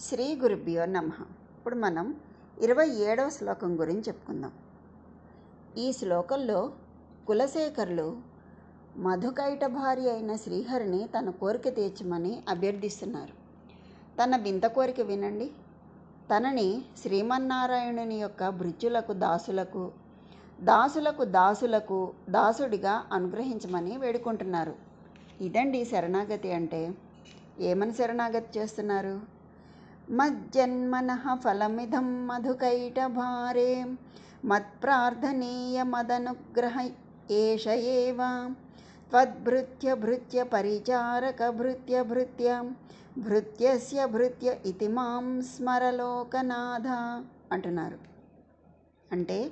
శ్రీ గురుభ్యో నమ. ఇప్పుడు మనం ఇరవై ఏడవ శ్లోకం గురించి చెప్పుకుందాం. ఈ శ్లోకంలో కులశేఖరులు మధుకైట భార్య అయిన శ్రీహరిని తన కోరిక తీర్చమని అభ్యర్థిస్తున్నారు. తన వింత కోరిక వినండి. తనని శ్రీమన్నారాయణుని యొక్క భృత్యులకు దాసులకు దాసులకు దాసులకు దాసుడిగా అనుగ్రహించమని వేడుకుంటున్నారు. ఇదండి శరణాగతి అంటే. ఏమని శరణాగతి చేస్తున్నారు? మజ్జన్మన ఫలమిదం మధుకైట భారే మత్ప్రార్థనీయ మదనుగ్రహ ఏష ఏవ. త్వద్భృత్య భృత్య పరిచారక భృత్య భృత్య భృత్యస్య భృత్య ఇది మాం స్మరలోకనాథ అంటున్నారు. అంటే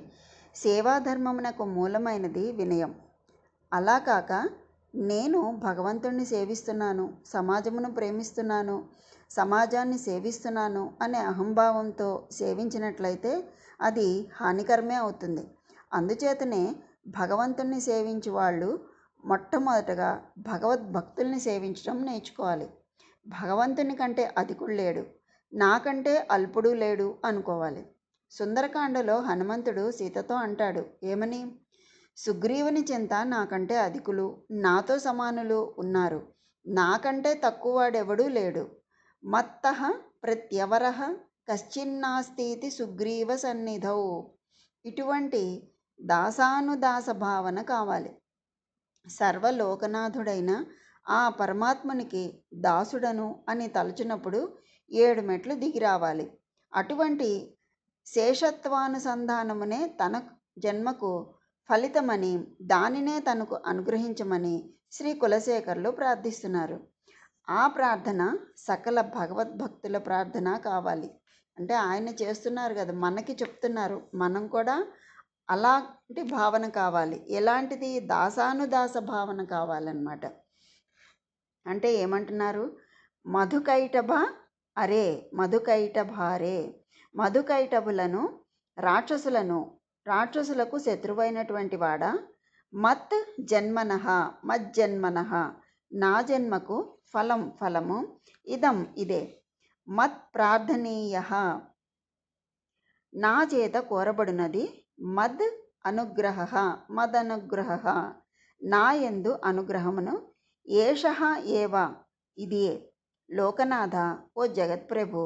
సేవాధర్మమునకు మూలమైనది వినయం. అలా కాక నేను భగవంతుణ్ణి సేవిస్తున్నాను సమాజమును ప్రేమిస్తున్నాను సమాజాన్ని సేవిస్తున్నాను అనే అహంభావంతో సేవించినట్లయితే అది హానికరమే అవుతుంది. అందుచేతనే భగవంతుణ్ణి సేవించి వాళ్ళు మొట్టమొదటగా భగవద్భక్తుల్ని సేవించడం నేర్చుకోవాలి. భగవంతుని కంటే అధికుడు లేడు నాకంటే అల్పుడు లేడు అనుకోవాలి. సుందరకాండలో హనుమంతుడు సీతతో అంటాడు ఏమని? సుగ్రీవుని చింత నాకంటే అధికులు నాతో సమానులు ఉన్నారు. నాకంటే తక్కువవాడెవడూ లేడు. మత్త ప్రత్యవర కశ్చిన్నాస్తీతి సుగ్రీవ సన్నిధౌ. ఇటువంటి దాసానుదాస భావన కావాలి. సర్వలోకనాథుడైన ఆ పరమాత్మునికి దాసుడను అని తలచినప్పుడు ఏడు మెట్లు దిగి రావాలి. అటువంటి శేషత్వానుసంధానమునే తన జన్మకు ఫలితమని దానినే తనకు అనుగ్రహించమని శ్రీ కులశేఖర్లు ప్రార్థిస్తున్నారు. ఆ ప్రార్థన సకల భగవద్భక్తుల ప్రార్థన కావాలి. అంటే ఆయన చేస్తున్నారు కదా మనకి చెప్తున్నారు. మనం కూడా అలాంటి భావన కావాలి. ఎలాంటిది? దాసానుదాస భావన కావాలన్నమాట. అంటే ఏమంటున్నారు? మధుకైటభ అరే మధుకైటభారే. మధుకైటభులను రాక్షసులను రాక్షసులకు శత్రువైనటువంటి వాడ? మత్ జన్మనః మజ్జన్మనహ నా జన్మకు ఫలం ఫలము ఇదం ఇదే. మత్ ప్రార్థనీయ. నా చేత కోరబడినది మద్ అనుగ్రహ మదనుగ్రహ నా యందు అనుగ్రహమును ఏష ఏవ ఇదియే. లోకనాథ ఓ జగత్ప్రభు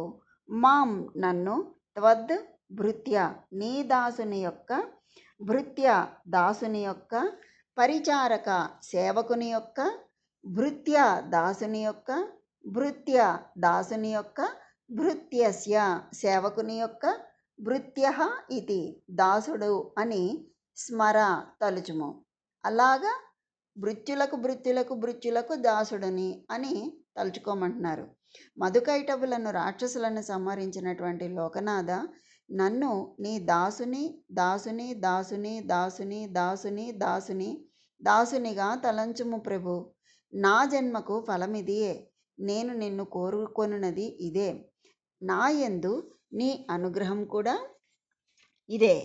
మాం నన్ను త్వద్ భృత్య నీ దాసుని యొక్క భృత్య దాసుని యొక్క పరిచారక సేవకుని యొక్క భృత్య దాసుని యొక్క భృత్య దాసుని యొక్క భృత్యస్య సేవకుని యొక్క భృత్య ఇది దాసుడు అని స్మర తలుచుము. అలాగా భృత్యులకు భృత్యులకు భృత్యులకు దాసుడని అని తలుచుకోమంటున్నారు. మధుకైటవులను రాక్షసులను సంహరించినటువంటి లోకనాథ నన్ను నీ దాసుని దాసుని దాసుని దాసుని దాసుని దాసుని దాసునిగా తలంచుము ప్రభు. నా జన్మకు ఫలమిదియే నేను నిన్ను కోరుకొనున్నది ఇదే. నా యందు నీ అనుగ్రహం కూడా ఇదే.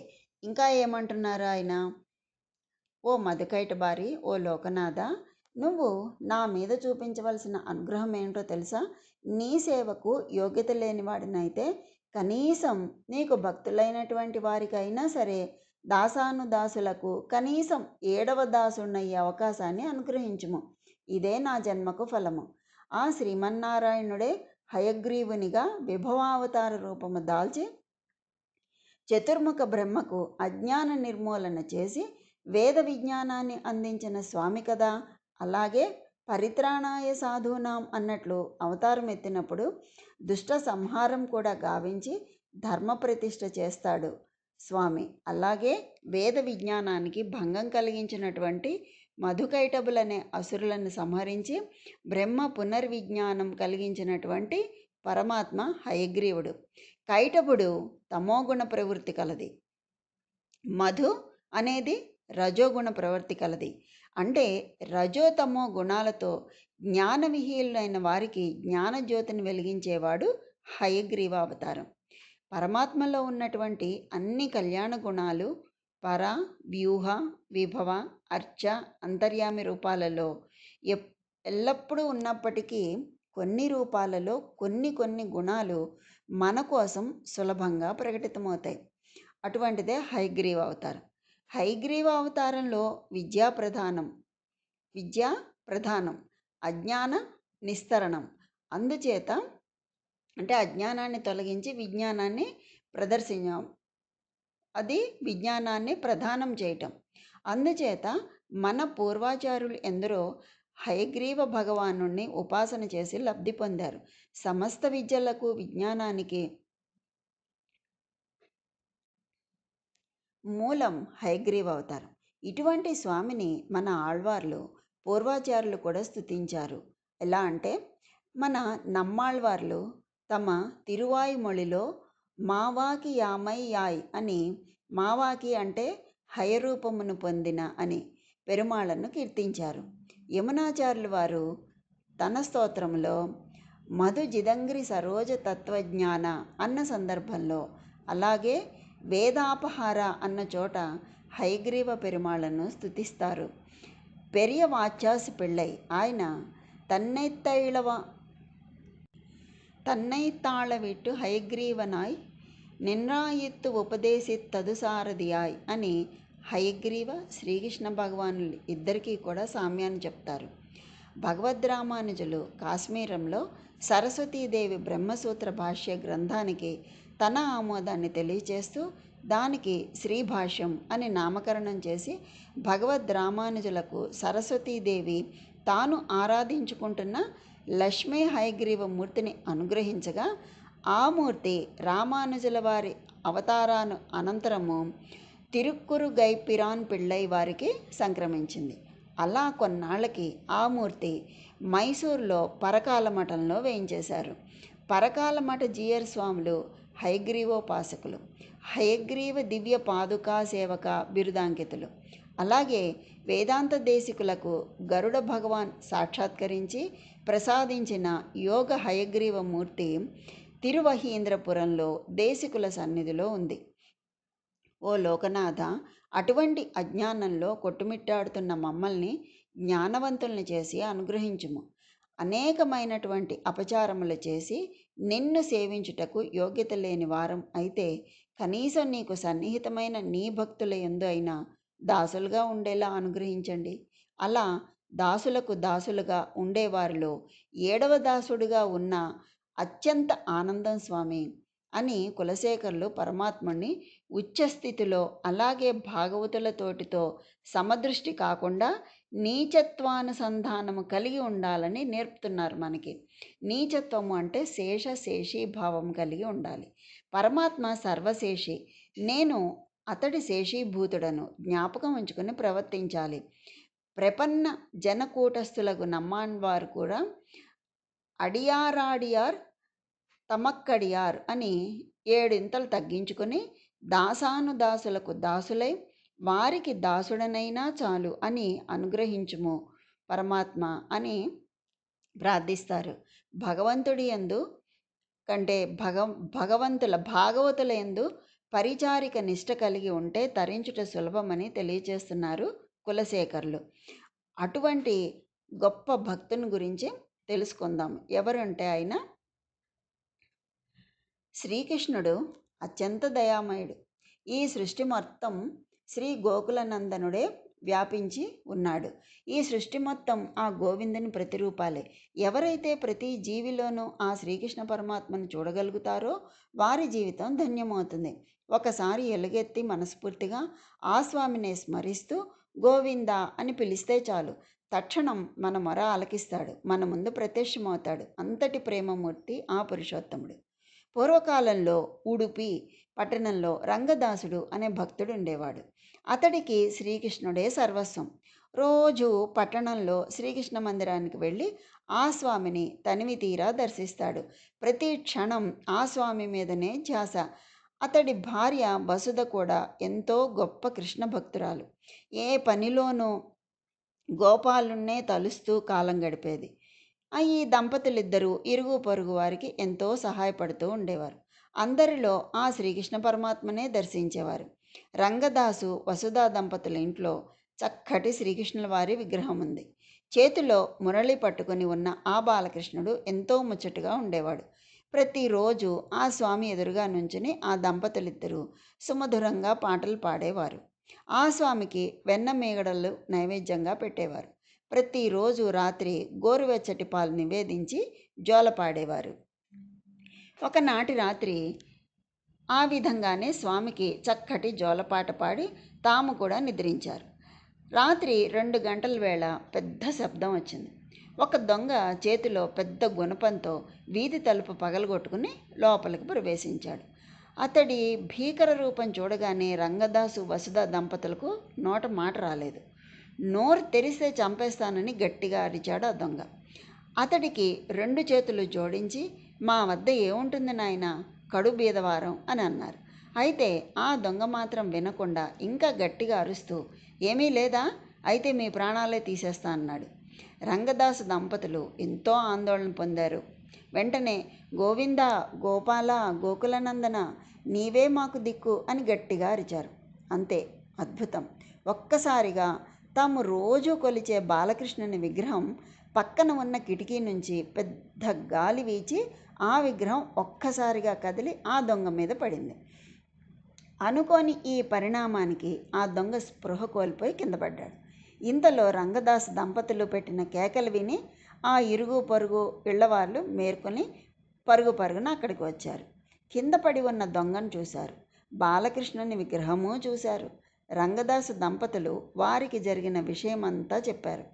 ఇంకా ఏమంటున్నారు ఆయన? ఓ మధుకైట బారి ఓ లోకనాథ నువ్వు నా మీద చూపించవలసిన అనుగ్రహం ఏంటో తెలుసా? నీ సేవకు యోగ్యత లేనివాడినైతే కనీసం నీకు భక్తులైనటువంటి వారికైనా సరే దాసానుదాసులకు కనీసం ఏడవ దాసున్నయ్యే అవకాశాన్ని అనుగ్రహించుము. ఇదే నా జన్మకు ఫలము. ఆ శ్రీమన్నారాయణుడే హయగ్రీవునిగా విభవావతార రూపము దాల్చి చతుర్ముఖ బ్రహ్మకు అజ్ఞాన నిర్మూలన చేసి వేద విజ్ఞానాన్ని అందించిన స్వామి కదా? అలాగే పరిత్రాణాయ సాధూనాం అన్నట్లు అవతారం ఎత్తినప్పుడు దుష్ట సంహారం కూడా గావించి ధర్మ ప్రతిష్ఠ చేస్తాడు స్వామి. అలాగే వేద విజ్ఞానానికి భంగం కలిగించినటువంటి మధుకైటబులనే అసురులను సంహరించి బ్రహ్మ పునర్విజ్ఞానం కలిగించినటువంటి పరమాత్మ హయగ్రీవుడు. కైటబుడు తమోగుణ ప్రవృత్తి కలది. మధు అనేది రజోగుణ ప్రవృత్తి కలది. అంటే రజోతమో గుణాలతో జ్ఞాన విహీనులైన వారికి జ్ఞానజ్యోతిని వెలిగించేవాడు హయగ్రీవ అవతారం. పరమాత్మలో ఉన్నటువంటి అన్ని కళ్యాణ గుణాలు పర వ్యూహ విభవ అర్చ అంతర్యామి రూపాలలో ఎప్ ఎల్లప్పుడూ ఉన్నప్పటికీ కొన్ని రూపాలలో కొన్ని కొన్ని గుణాలు మన కోసం సులభంగా ప్రకటితమవుతాయి. అటువంటిదే హైగ్రీవ అవతారం. హైగ్రీవ అవతారంలో విద్యా ప్రధానం విద్యా ప్రధానం అజ్ఞాన నిస్తరణం. అందుచేత అంటే అజ్ఞానాన్ని తొలగించి విజ్ఞానాన్ని ప్రదర్శించాం. అది విజ్ఞానాన్ని ప్రధానం చేయటం. అందుచేత మన పూర్వాచారులు ఎందరో హయగ్రీవ భగవాను ఉపాసన చేసి లబ్ధి పొందారు. సమస్త విద్యలకు విజ్ఞానానికి మూలం హయగ్రీవ అవతారం. ఇటువంటి స్వామిని మన ఆళ్వార్లు పూర్వాచారులు కూడా స్థుతించారు ఎలా అంటే మన నమ్మాళ్వార్లు తమ తిరువాయిమొళిలో మావాకి యామై యాయ్ అని మావాకి అంటే హయరూపమును పొందిన అని పెరుమాళను కీర్తించారు. యమునాచారులు వారు తన స్తోత్రంలో మధు జిదంగ్రి సరోజ తత్వజ్ఞాన అన్న సందర్భంలో అలాగే వేదాపహార అన్న చోట హైగ్రీవ పెరుమాళను స్థుతిస్తారు పెరియ వాచ్యాసి పిళ్ళై ఆయన తన్నైత్తైళవ తన్నైతాళవిట్టు హయగ్రీవనాయ్ నిన్రాయిత్తు ఉపదేశిత్తదు సారథియాయ్ అని హయగ్రీవ శ్రీకృష్ణ భగవానులు ఇద్దరికీ కూడా సామ్యాన్ని చెప్తారు. భగవద్ రామానుజులు కాశ్మీరంలో సరస్వతీదేవి బ్రహ్మసూత్ర భాష్య గ్రంథానికి తన ఆమోదాన్ని తెలియచేస్తూ దానికి శ్రీభాష్యం అని నామకరణం చేసి భగవద్ రామానుజులకు సరస్వతీదేవి తాను ఆరాధించుకుంటున్న లక్ష్మీ హయగ్రీవ మూర్తిని అనుగ్రహించగా ఆ మూర్తి రామానుజుల వారి అవతారాను అనంతరము తిరుక్కురు గైపిరాన్ పిళ్ళై వారికి సంక్రమించింది. అలా కొన్నాళ్ళకి ఆ మూర్తి మైసూర్లో పరకాల మఠంలో వేయించేశారు. పరకాల మఠ జీయర్ స్వాములు హయగ్రీవోపాసకులు హయగ్రీవ దివ్య పాదుకా సేవక బిరుదాంకితులు. అలాగే వేదాంత దేశికులకు గరుడ భగవాన్ సాక్షాత్కరించి ప్రసాదించిన యోగ హయగ్రీవ మూర్తి తిరువహీంద్రపురంలో దేశికుల సన్నిధిలో ఉంది. ఓ లోకనాథ అటువంటి అజ్ఞానంలో కొట్టుమిట్టాడుతున్న మమ్మల్ని జ్ఞానవంతుల్ని చేసి అనుగ్రహించుము. అనేకమైనటువంటి అపచారములు చేసి నిన్ను సేవించుటకు యోగ్యత లేని వారం అయితే కనీసం నీకు సన్నిహితమైన నీ భక్తుల ఎందు అయినా దాసులుగా ఉండేలా అనుగ్రహించండి. అలా దాసులకు దాసులుగా ఉండేవారిలో ఏడవ దాసుడుగా ఉన్న అత్యంత ఆనందం స్వామి అని కులశేఖరులు పరమాత్మని ఉచ్చస్థితిలో అలాగే భాగవతులతోటితో సమదృష్టి కాకుండా నీచత్వానుసంధానము కలిగి ఉండాలని నేర్పుతున్నారు మనకి. నీచత్వము అంటే శేష శేషీ భావం కలిగి ఉండాలి. పరమాత్మ సర్వశేషి. నేను అతడి శేషీభూతుడను జ్ఞాపకం ఉంచుకొని ప్రవర్తించాలి. ప్రపన్న జనకూటస్థులకు నమ్మాన్వారు కూడా అడియారాడియార్ తమక్కడియార్ అని ఏడింతలు తగ్గించుకొని దాసానుదాసులకు దాసులై వారికి దాసుడనైనా చాలు అని అనుగ్రహించుము పరమాత్మ అని ప్రార్థిస్తారు. భగవంతుడి ఎందు కంటే భగ భగవంతుల భాగవతుల ఎందు పరిచారిక నిష్ట కలిగి ఉంటే తరించుట సులభమని తెలియజేస్తున్నారు కులశేఖర్లు. అటువంటి గొప్ప భక్తుని గురించి తెలుసుకుందాం. ఎవరంటే ఆయన? శ్రీకృష్ణుడు అత్యంత దయామయుడు. ఈ సృష్టి మొత్తం శ్రీ గోకులనందనుడే వ్యాపించి ఉన్నాడు. ఈ సృష్టి మొత్తం ఆ గోవిందుని ప్రతిరూపాలే. ఎవరైతే ప్రతి జీవిలోనూ ఆ శ్రీకృష్ణ పరమాత్మను చూడగలుగుతారో వారి జీవితం ధన్యమవుతుంది. ఒకసారి ఎలుగెత్తి మనస్ఫూర్తిగా ఆ స్వామిని స్మరిస్తూ గోవింద అని పిలిస్తే చాలు. తక్షణం మన మొర ఆలకిస్తాడు. మన ముందు ప్రత్యక్షమవుతాడు. అంతటి ప్రేమమూర్తి ఆ పురుషోత్తముడు. పూర్వకాలంలో ఉడుపి పట్టణంలో రంగదాసుడు అనే భక్తుడు ఉండేవాడు. అతడికి శ్రీకృష్ణుడే సర్వస్వం. రోజు పట్టణంలో శ్రీకృష్ణ మందిరానికి వెళ్ళి ఆ స్వామిని తనివి తీరా దర్శిస్తాడు. ప్రతి క్షణం ఆ స్వామి మీదనే ధ్యాస. అతడి భార్య వసుధ కూడా ఎంతో గొప్ప కృష్ణ భక్తురాలు. ఏ పనిలోనూ గోపాలున్నే తలుస్తూ కాలం గడిపేది. ఈ దంపతులిద్దరూ ఇరుగు పొరుగు వారికి ఎంతో సహాయపడుతూ ఉండేవారు. అందరిలో ఆ శ్రీకృష్ణ పరమాత్మనే దర్శించేవారు. రంగదాసు వసుధా దంపతుల ఇంట్లో చక్కటి శ్రీకృష్ణుల వారి విగ్రహం ఉంది. చేతిలో మురళి పట్టుకొని ఉన్న ఆ బాలకృష్ణుడు ఎంతో ముచ్చటగా ఉండేవాడు. ప్రతిరోజు ఆ స్వామి ఎదురుగా నుంచుని ఆ దంపతులిద్దరూ సుమధురంగా పాటలు పాడేవారు. ఆ స్వామికి వెన్న మేగడలు నైవేద్యంగా పెట్టేవారు. ప్రతిరోజు రాత్రి గోరువెచ్చటి పాలు నివేదించి జోలపాడేవారు ఒకనాటి రాత్రి ఆ విధంగానే స్వామికి చక్కటి జోలపాట పాడి తాము కూడా నిద్రించారు. రాత్రి రెండు గంటల వేళ పెద్ద శబ్దం వచ్చింది. ఒక దొంగ చేతిలో పెద్ద గుణపంతో వీధి తలుపు పగలగొట్టుకుని లోపలికి ప్రవేశించాడు. అతడి భీకర రూపం చూడగానే రంగదాసు వసుధ దంపతులకు నోట మాట రాలేదు. నోరు తెరిస్తే చంపేస్తానని గట్టిగా అరిచాడు ఆ దొంగ. అతడికి రెండు చేతులు జోడించి మా వద్ద ఏముంటుంది నాయన? కడు బీదవారం అని అన్నారు. అయితే ఆ దొంగ మాత్రం వినకుండా ఇంకా గట్టిగా అరుస్తూ ఏమీ లేదా? అయితే మీ ప్రాణాలే తీసేస్తా అన్నాడు. రంగదాసు దంపతులు ఎంతో ఆందోళన పొందారు. వెంటనే గోవింద గోపాల గోకులనందన? నీవే మాకు దిక్కు అని గట్టిగా అరిచారు. అంతే అద్భుతం. ఒక్కసారిగా తాము రోజు కొలిచే బాలకృష్ణుని విగ్రహం పక్కన ఉన్న కిటికీ నుంచి పెద్ద గాలి వీచి ఆ విగ్రహం ఒక్కసారిగా కదిలి ఆ దొంగ మీద పడింది. అనుకోని ఈ పరిణామానికి ఆ దొంగ స్పృహ కోల్పోయి కింద పడ్డాడు. ఇంతలో రంగదాస్ దంపతులు పెట్టిన కేకలు విని ఆ ఇరుగు పరుగు ఇళ్ళవాళ్ళు మేర్కొని పరుగు పరుగున అక్కడికి వచ్చారు. కింద పడి ఉన్న దొంగను చూశారు. బాలకృష్ణుని విగ్రహము చూశారు. రంగదాసు దంపతులు వారికి జరిగిన విషయమంతా చెప్పారు.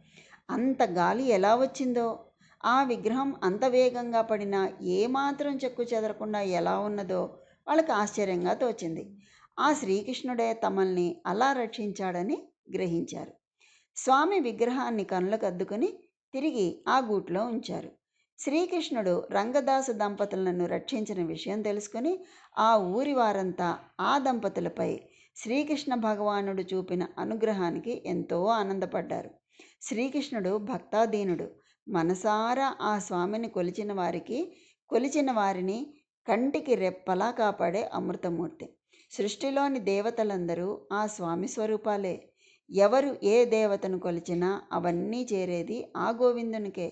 అంత గాలి ఎలా వచ్చిందో? ఆ విగ్రహం అంత వేగంగా పడినా ఏమాత్రం చెక్కు చెదరకుండా ఎలా ఉన్నదో వాళ్ళకి ఆశ్చర్యంగా తోచింది. ఆ శ్రీకృష్ణుడే తమల్ని అలా రక్షించాడని గ్రహించారు. స్వామి విగ్రహాన్ని కనులకు అద్దుకుని తిరిగి ఆ గూట్లో ఉంచారు. శ్రీకృష్ణుడు రంగదాసు దంపతులను రక్షించిన విషయం తెలుసుకుని ఆ ఊరి వారంతా ఆ దంపతులపై శ్రీకృష్ణ భగవానుడు చూపిన అనుగ్రహానికి ఎంతో ఆనందపడ్డారు. శ్రీకృష్ణుడు భక్తాధీనుడు. మనసారా ఆ స్వామిని కొలిచిన వారికి కొలిచిన వారిని కంటికి రెప్పలా కాపాడే అమృతమూర్తి. సృష్టిలోని దేవతలందరూ ఆ స్వామి స్వరూపాలే. ఎవరు ఏ దేవతను కొలిచినా అవన్నీ చేరేది ఆ గోవిందునికే.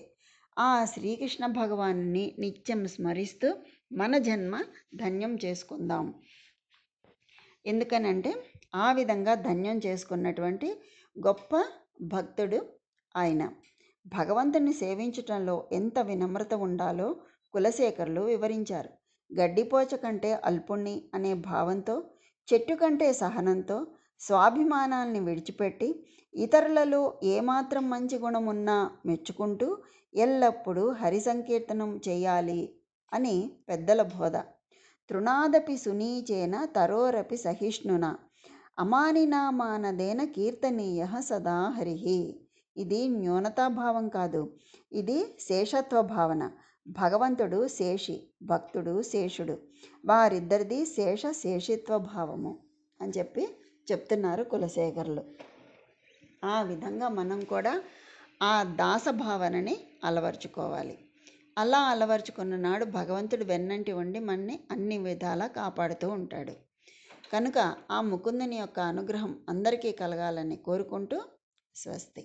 ఆ శ్రీకృష్ణ భగవాన్ని నిత్యం స్మరిస్తూ మన జన్మ ధన్యం చేసుకుందాం. ఎందుకనంటే ఆ విధంగా ధన్యం చేసుకున్నటువంటి గొప్ప భక్తుడు ఆయన. భగవంతుని సేవించటంలో ఎంత వినమ్రత ఉండాలో కులశేఖరులు వివరించారు. గడ్డిపోచ కంటే అల్పుణ్ణి అనే భావంతో చెట్టు కంటే సహనంతో స్వాభిమానాల్ని విడిచిపెట్టి ఇతరులలో ఏమాత్రం మంచి గుణం ఉన్నా మెచ్చుకుంటూ ఎల్లప్పుడూ హరి సంకీర్తనం చేయాలి అని పెద్దల బోధ. తృణాదపి సునీచేన తరోరపి సహిష్ణున. అమానినామానదేన కీర్తనీయ సదా హరి. ఇది న్యూనతాభావం కాదు. ఇది శేషత్వ భావన. భగవంతుడు శేషి భక్తుడు శేషుడు. వారిద్దరిది శేష శేషిత్వ భావము అని చెప్పి చెప్తున్నారు కులశేఖరులు. ఆ విధంగా మనం కూడా ఆ దాసభావనని అలవర్చుకోవాలి. అలా అలవర్చుకున్న నాడు భగవంతుడు వెన్నంటి ఉండి మనని అన్ని విధాలా కాపాడుతూ ఉంటాడు. కనుక ఆ ముకుందుని యొక్క అనుగ్రహం అందరికీ కలగాలని కోరుకుంటూ స్వస్తి.